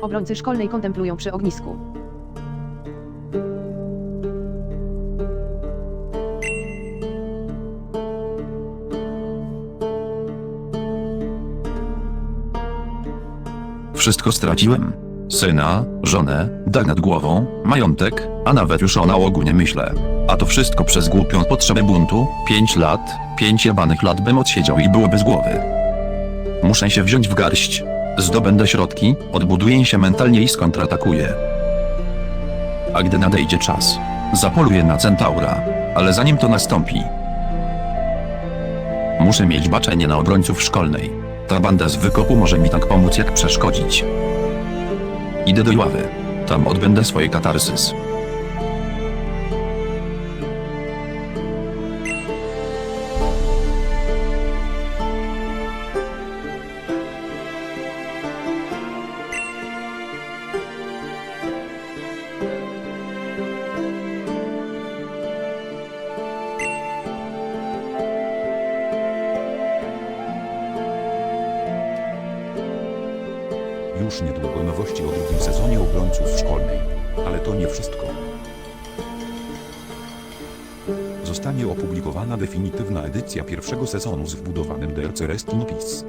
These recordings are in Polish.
Obrońcy szkolnej kontemplują przy ognisku. Wszystko straciłem. Syna, żonę, dach nad głową, majątek, a nawet już o nałogu nie myślę. A to wszystko przez głupią potrzebę buntu? Pięć lat, pięć jabanych lat bym odsiedział i było bez głowy. Muszę się wziąć w garść. Zdobędę środki, odbuduję się mentalnie i skontratakuję. A gdy nadejdzie czas, zapoluję na centaura, ale zanim to nastąpi, muszę mieć baczenie na obrońców szkolnej. Ta banda z wykopu może mi tak pomóc jak przeszkodzić. Idę do ławy. Tam odbędę swoje katarsys. Już niedługo nowości o drugim sezonie obrońców szkolnej. Ale to nie wszystko. Zostanie opublikowana definitywna edycja pierwszego sezonu z wbudowanym DLC Rest in Peace.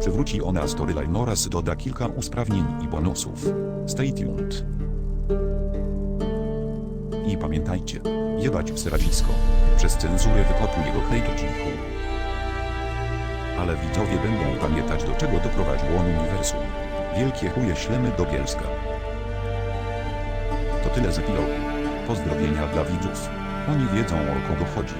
Przywróci ona storyline oraz doda kilka usprawnień i bonusów. Stay tuned. I pamiętajcie, jebać w seracisko. Przez cenzurę wykopu jego ale widzowie będą pamiętać do czego doprowadziło uniwersum. Wielkie chuje ślemy do Bielska. To tyle z epilogu. Pozdrowienia dla widzów. Oni wiedzą o kogo chodzi.